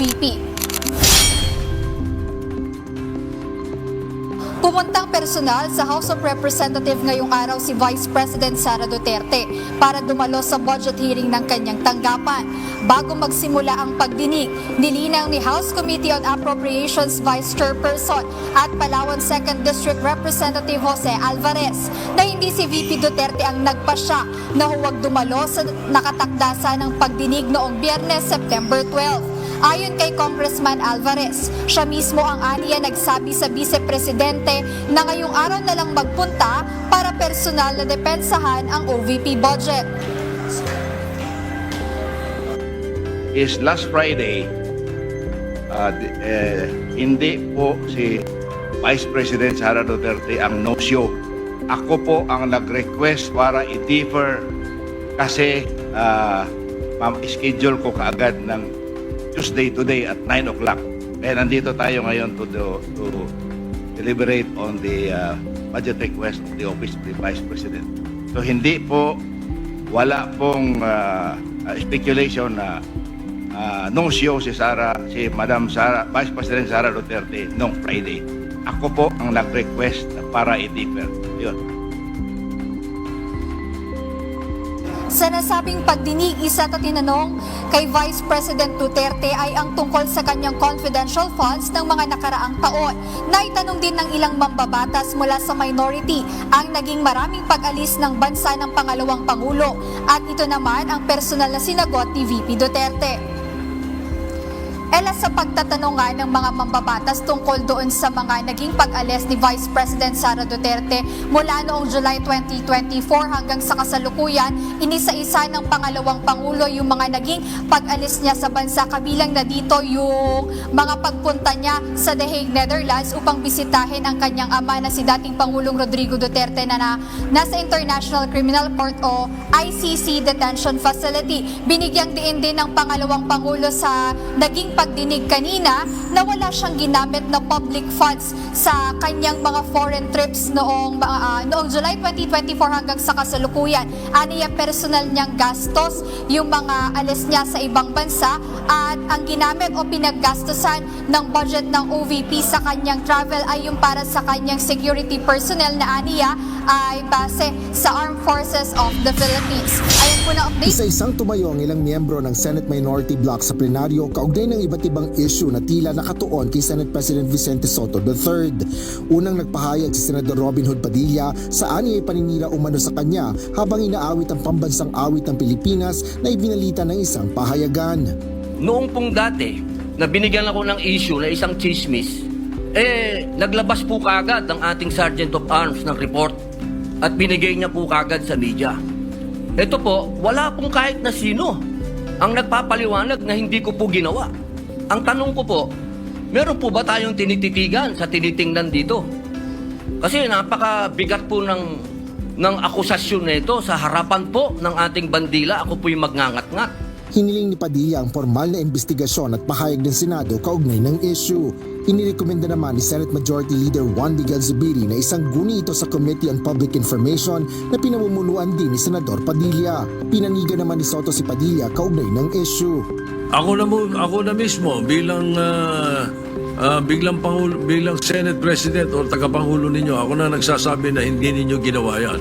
OVP. Pumuntang personal sa House of Representatives ngayong araw si Vice President Sara Duterte para dumalo sa budget hearing ng kanyang tanggapan. Bago magsimula ang pagdinig, nilinaw ni House Committee on Appropriations Vice Chairperson at Palawan 2nd District Representative Jose Alvarez na hindi si VP Duterte ang nagpasya na huwag dumalo sa nakatakdasa ng pagdinig noong Biyernes, September 12. Ayon kay Congressman Alvarez, siya mismo ang aniya nagsabi sa Vice Presidente na ngayong araw na lang magpunta para personal na depensahan ang OVP budget. is last Friday, uh, eh, hindi po si Vice President Sara Duterte ang no-show. Ako po ang nag-request para i-defer kasi uh, schedule ko kaagad ng Tuesday today at 9 o'clock. Kaya nandito tayo ngayon to, do, to deliberate on the uh, budget request of the Office of the Vice President. So hindi po, wala pong uh, uh, speculation na uh, no show si Sara, si Madam Sara, Vice President Sara Duterte noong Friday. Ako po ang nag-request para i-defer. Yun. Sa nasabing pagdinig, isa na tinanong kay Vice President Duterte ay ang tungkol sa kanyang confidential funds ng mga nakaraang taon. Naitanong din ng ilang mambabatas mula sa minority ang naging maraming pag-alis ng bansa ng pangalawang Pangulo. At ito naman ang personal na sinagot ni VP Duterte. Ela sa pagtatanong nga ng mga mambabatas tungkol doon sa mga naging pag-alis ni Vice President Sara Duterte mula noong July 2024 hanggang sa kasalukuyan, inisa-isa ng pangalawang Pangulo yung mga naging pag-alis niya sa bansa kabilang na dito yung mga pagpunta niya sa The Hague, Netherlands upang bisitahin ang kanyang ama na si dating Pangulong Rodrigo Duterte na, na nasa International Criminal Court o ICC Detention Facility. Binigyang diin din ng pangalawang Pangulo sa naging pagdinig kanina na wala siyang ginamit na public funds sa kanyang mga foreign trips noong ah, noong July 2024 hanggang sa kasalukuyan. Aniya personal niyang gastos yung mga alis niya sa ibang bansa at ang ginamit o pinaggastosan ng budget ng OVP sa kanyang travel ay yung para sa kanyang security personnel na aniya ay base sa Armed Forces of the Philippines. Ayan po na update. Isa-isang tumayo ang ilang miyembro ng Senate Minority Bloc sa plenaryo kaugnay ng iba't ibang issue na tila nakatuon kay Senate President Vicente Soto III. Unang nagpahayag si Senador Robin Hood Padilla sa ani ay paninira umano sa kanya habang inaawit ang pambansang awit ng Pilipinas na ibinalita ng isang pahayagan. Noong pong dati, na binigyan ako ng issue na isang chismis, eh, naglabas po kagad ang ating Sergeant of Arms ng report at binigay niya po kagad sa media. Ito po, wala pong kahit na sino ang nagpapaliwanag na hindi ko po ginawa. Ang tanong ko po, meron po ba tayong tinititigan sa tinitingnan dito? Kasi napakabigat po ng, ng akusasyon na ito sa harapan po ng ating bandila. Ako po yung magngangat-ngat. Hiniling ni Padilla ang formal na investigasyon at pahayag ng Senado kaugnay ng issue. Inirekomenda naman ni Senate Majority Leader Juan Miguel Zubiri na isang guni ito sa Committee on Public Information na pinamumunuan din ni Senador Padilla. Pinanigan naman ni Soto si Padilla kaugnay ng issue. Ako na mo, ako na mismo bilang ah, ah, biglang pangulo, bilang Senate President o tagapangulo ninyo, ako na nagsasabi na hindi ninyo ginawa 'yan.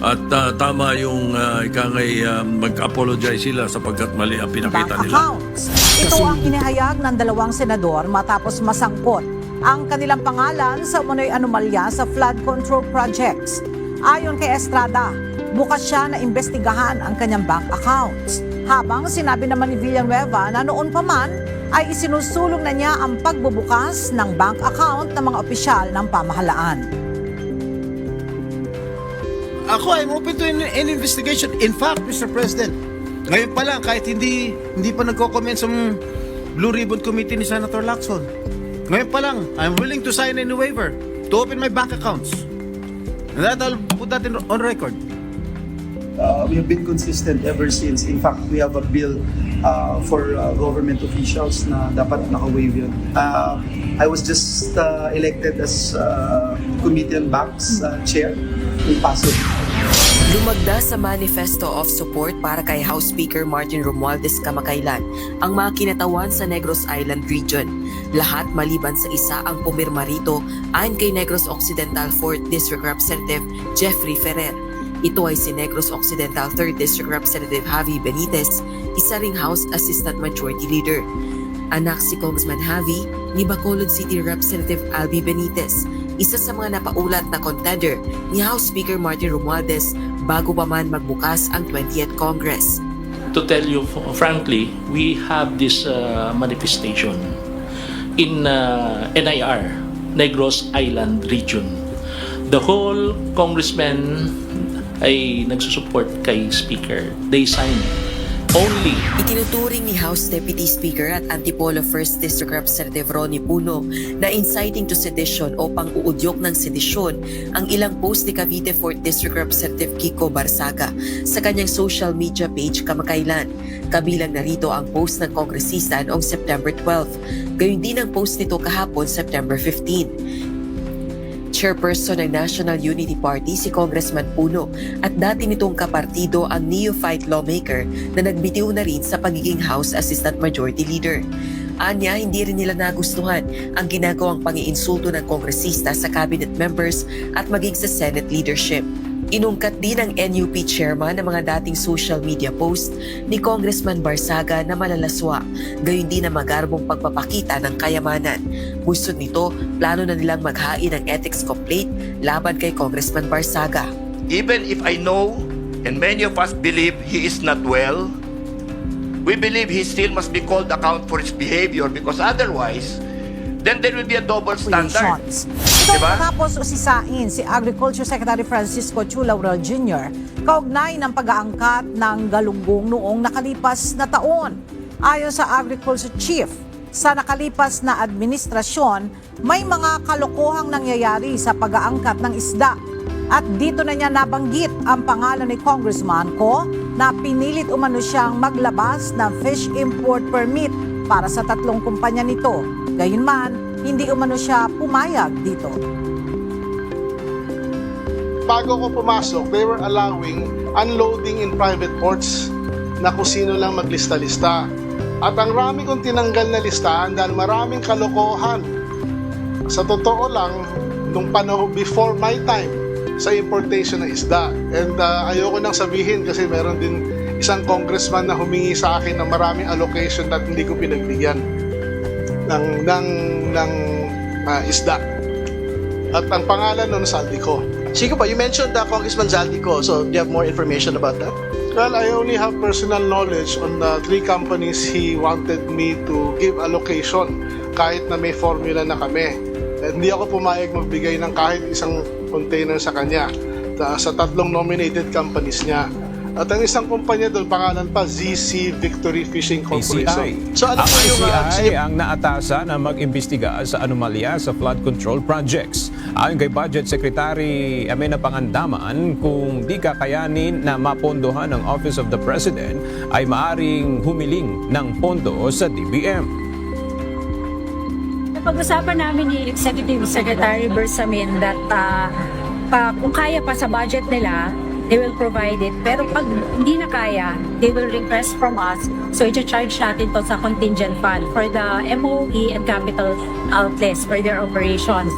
At ah, tama yung uh, ikangay ah, mag-apologize sila sapagkat mali ang pinakita bank nila. accounts. Ito ang inihayag ng dalawang senador matapos masangkot ang kanilang pangalan sa umano'y anomalya sa flood control projects. Ayon kay Estrada, bukas siya na imbestigahan ang kanyang bank accounts. Habang sinabi naman ni Villanueva na noon pa man ay isinusulong na niya ang pagbubukas ng bank account ng mga opisyal ng pamahalaan. Ako, I'm open to an, an investigation. In fact, Mr. President, ngayon pa lang, kahit hindi, hindi pa nagko-comment sa Blue Ribbon Committee ni Senator Lacson, ngayon pa lang, I'm willing to sign any waiver to open my bank accounts. And that I'll put that in, on record. Uh, we have been consistent ever since. In fact, we have a bill uh, for uh, government officials na dapat naka-waive yun. Uh, I was just uh, elected as uh, Committee on Banks uh, Chair in Pasig. Lumagda sa Manifesto of Support para kay House Speaker Martin Romualdez kamakailan ang mga kinatawan sa Negros Island region. Lahat maliban sa isa ang pumirma rito ayon kay Negros Occidental 4th District Representative Jeffrey Ferrer. Ito ay si Negros Occidental 3rd District Representative Javi Benitez, isa ring House Assistant Majority Leader. Anak si Congressman Javi ni Bacolod City Representative Albi Benitez, isa sa mga napaulat na contender ni House Speaker Martin Romualdez bago pa man magbukas ang 20th Congress. to tell you frankly, we have this uh, manifestation in uh, NIR, Negros Island region. The whole congressman ay nagsusupport kay Speaker. They signed only Itinuturing ni House Deputy Speaker at Antipolo 1st District Representative Ronnie Puno na inciting to sedition o pang-uudyok ng sedisyon ang ilang post ni Cavite 4th District Representative Kiko Barsaga sa kanyang social media page kamakailan. Kabilang narito ang post ng kongresista noong September 12. Gayun din ang post nito kahapon September 15. Chairperson ng National Unity Party si Congressman Puno at dati nitong kapartido ang neophyte lawmaker na nagbitiw na rin sa pagiging House Assistant Majority Leader. Anya, hindi rin nila nagustuhan ang ginagawang pangiinsulto ng kongresista sa cabinet members at maging sa Senate leadership. Inungkat din ng NUP chairman ng mga dating social media post ni Congressman Barsaga na malalaswa, gayon din ang magarbong pagpapakita ng kayamanan. Busod nito, plano na nilang maghain ng ethics complaint laban kay Congressman Barsaga. Even if I know, and many of us believe he is not well, we believe he still must be called account for his behavior because otherwise, then there will be a double standard. Ito Diba? matapos usisain si Agriculture Secretary Francisco Chu Laurel Jr. kaugnay ng pag-aangkat ng galunggong noong nakalipas na taon. Ayon sa Agriculture Chief, sa nakalipas na administrasyon, may mga kalokohang nangyayari sa pag-aangkat ng isda. At dito na niya nabanggit ang pangalan ni Congressman Ko na pinilit umano siyang maglabas ng fish import permit para sa tatlong kumpanya nito. Gayunman, hindi umano siya pumayag dito. bago ko pumasok, they were allowing unloading in private ports na kung sino lang maglista-lista. At ang rami kong tinanggal na listahan dahil maraming kalokohan. Sa totoo lang, nung panahon before my time sa importation ng isda. And uh, ayoko nang sabihin kasi meron din isang congressman na humingi sa akin ng maraming allocation at hindi ko pinagbigyan ng, ng, ng uh, isda. At ang pangalan nun, Saldico. Sige po, you mentioned uh, Congressman Zaldico, so do you have more information about that? Well, I only have personal knowledge on the three companies he wanted me to give allocation kahit na may formula na kami. At hindi ako pumayag magbigay ng kahit isang container sa kanya sa tatlong nominated companies niya. At ang isang kumpanya doon, pangalan pa, ZC Victory Fishing Corporation. So ano ang yung uh, ICI ang naatasa na mag-imbestiga sa anomalya sa flood control projects. Ayon kay Budget Secretary Amena Pangandaman, kung di kakayanin na mapondohan ng Office of the President, ay maaring humiling ng pondo sa DBM. Napag-usapan namin ni Executive Secretary Bersamin that uh, pa, kung kaya pa sa budget nila, they will provide it. Pero pag hindi na kaya, they will request from us. So, i-charge natin to sa contingent fund for the MOE and capital outlets for their operations.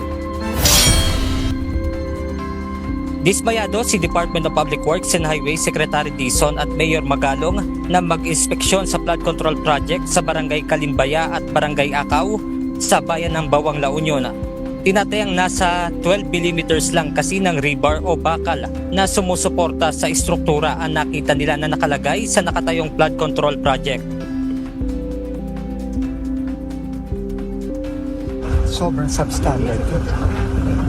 Dismayado si Department of Public Works and Highways Secretary Dizon at Mayor Magalong na mag-inspeksyon sa flood control project sa Barangay Kalimbaya at Barangay Akaw sa bayan ng Bawang La Union. Tinatayang nasa 12 millimeters lang kasi ng rebar o bakal na sumusuporta sa istruktura ang nakita nila na nakalagay sa nakatayong flood control project. sobrang substandard.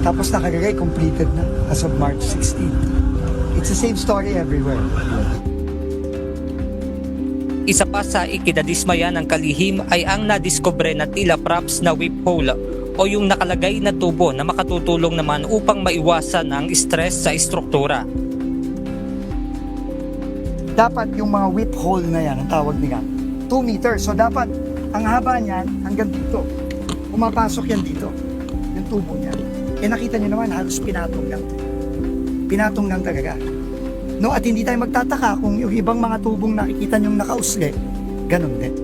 Tapos nakalagay completed na as of March 16. It's the same story everywhere. Isa pa sa ikidadismaya ng kalihim ay ang nadiskubre na tila props na whip hole o yung nakalagay na tubo na makatutulong naman upang maiwasan ang stress sa istruktura. Dapat yung mga whip hole na yan, ang tawag nila, 2 meters. So dapat ang haba niyan hanggang dito. Pumapasok yan dito. Yung tubo niya. Eh nakita niyo naman, halos pinatong lang. Pinatong lang talaga. No, at hindi tayo magtataka kung yung ibang mga tubong nakikita nyong nakausli, ganun din.